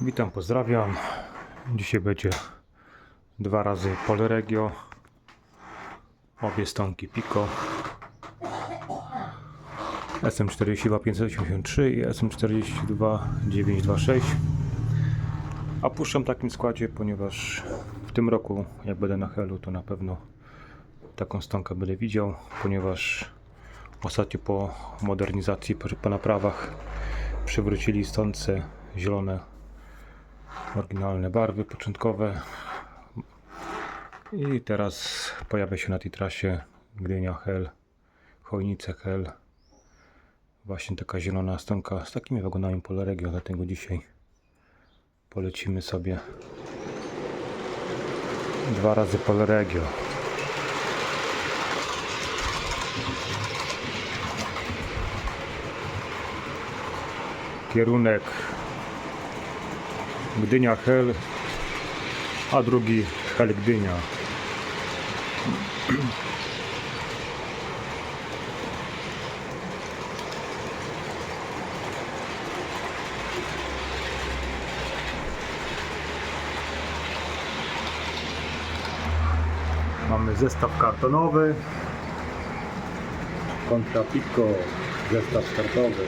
Witam, pozdrawiam. Dzisiaj będzie dwa razy Polregio. Obie stonki Pico. SM42 583 i SM42 926. A puszczam w takim składzie, ponieważ w tym roku, jak będę na Helu, to na pewno taką stonkę będę widział, ponieważ ostatnio po modernizacji, po naprawach przywrócili stonce zielone, oryginalne barwy początkowe. I teraz pojawia się na tej trasie Gdynia Hel, Chojnice Hel. Właśnie taka zielona stonka z takimi wagonami Polaregio, dlatego dzisiaj polecimy sobie dwa razy Polaregio. Kierunek Gdynia Hel, a drugi Hel Gdynia. Mamy zestaw kartonowy kontra Pico, zestaw startowy.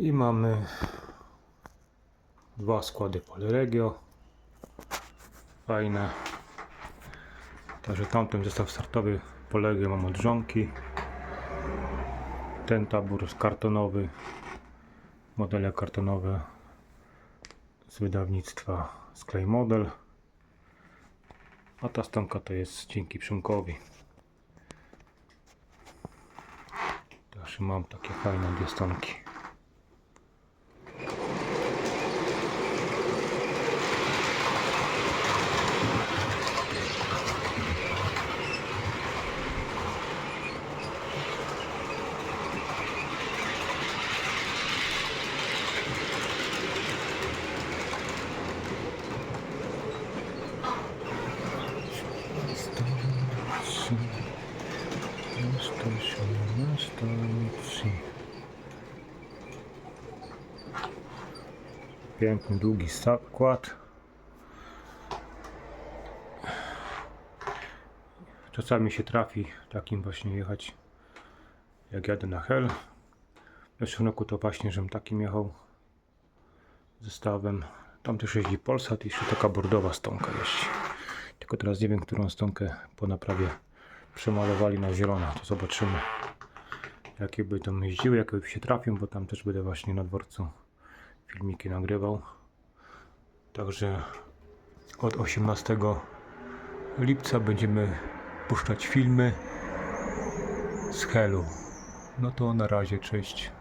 I mamy dwa składy Polregio. Fajne. Także tamten zestaw startowy Polregio mam od żonki. Ten tabor kartonowy. Modele kartonowe z wydawnictwa Sklej Model. A ta stonka to jest dzięki Przemkowi. Także mam takie fajne dwie stonki. Piękny, długi skład. czasami się trafi takim właśnie jechać, jak jadę na Hel. W zeszłym roku to właśnie, żem takim jechał zestawem. Tam też jeździ Polsat i jeszcze taka bordowa stonka jeździ. Tylko teraz nie wiem, którą stonkę po naprawie przemalowali na zielono. To zobaczymy, jakie by tam jeździły, jakie by się trafią, bo tam też będę właśnie na dworcu filmiki nagrywał. Także od 18 lipca będziemy puszczać filmy z Helu. No to na razie, cześć.